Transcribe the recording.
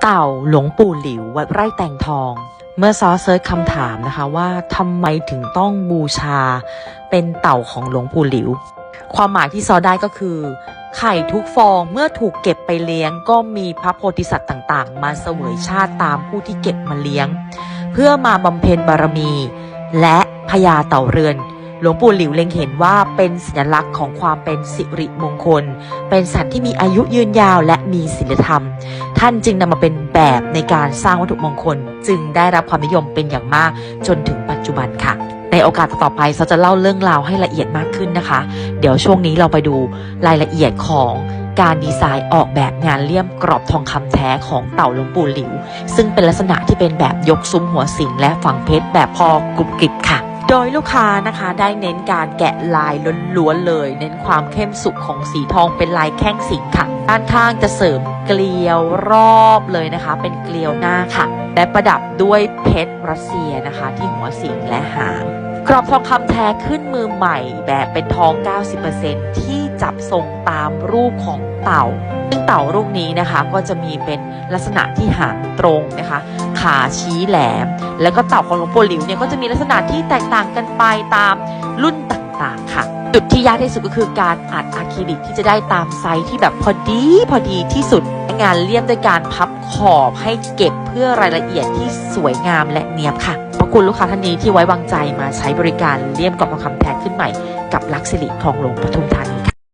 เต่าหลวงปู่หลิววัดไร่แตงทอง เมื่อซอเซิร์ชคำถามนะคะว่าทำไมถึงต้องบูชา เป็นเต่าของหลวงปู่หลิว ความหมายที่ซอได้ก็คือ ไข่ทุกฟองเมื่อถูกเก็บไปเลี้ยง ก็มีพระโพธิสัตว์ต่างๆ มาเสวยชาติตามผู้ที่เก็บมาเลี้ยง เพื่อมาบำเพ็ญบารมี และพญาเต่าเรือน หลวงปู่หลิวเล็งเห็นว่าเป็นสัญลักษณ์ของความเป็นสิริมงคล เป็นสัตว์ที่มีอายุยืนยาวและมีศีลธรรม ท่านจึงนำมาเป็นแบบในการสร้างวัตถุมงคล จึงได้รับความนิยมเป็นอย่างมากจนถึงปัจจุบันค่ะ ในโอกาสต่อไปเราจะเล่าเรื่องราวให้ละเอียดมากขึ้นนะคะ เดี๋ยวช่วงนี้เราไปดูรายละเอียดของการดีไซน์ออกแบบงานเลี่ยมกรอบทองคำแท้ของเต่าหลวงปู่หลิว ซึ่งเป็นลักษณะที่เป็นแบบยกซุ้มหัวสิงและฝังเพชรแบบพอกรุบกริบค่ะ โดยลูกค้านะคะได้เน้นการแกะลายล้วนๆเลย เน้นความเข้มสุขของสีทองเป็นลายแข้งสิงค่ะ ด้านข้างจะเสริมเกลียวรอบเลยนะคะ เป็นเกลียวหน้าค่ะ และประดับด้วยเพชรรัสเซียนะคะ ที่หัวสิงและหางกรอบทองคำแท้ขึ้นมือใหม่แบบเป็นทอง 90%ที่จับทรงตามรูปของเต่า เต่ารูปนี้นะคะก็จะมีเป็นลักษณะที่หางตรงนะคะ ขาชี้แหลม แล้วก็เต่าของหลวงปู่หลิวเนี่ยก็จะมีลักษณะที่แตกต่างกันไปตามรุ่นต่างๆค่ะจุดที่ยากที่สุดก็คือการอัดอะคริลิกที่จะได้ตามไซส์ที่แบบพอดีพอดีที่สุดงานเลี่ยมด้วยการพับขอบให้เก็บเพื่อรายละเอียดที่สวยงามและเนียบค่ะขอบคุณลูกค้าท่านนี้ที่ไว้วางใจมาใช้บริการเลี่ยมกรอบทองคำแท้ขึ้นใหม่ กับลักษิริทองหลวงปทุมธานีค่ะ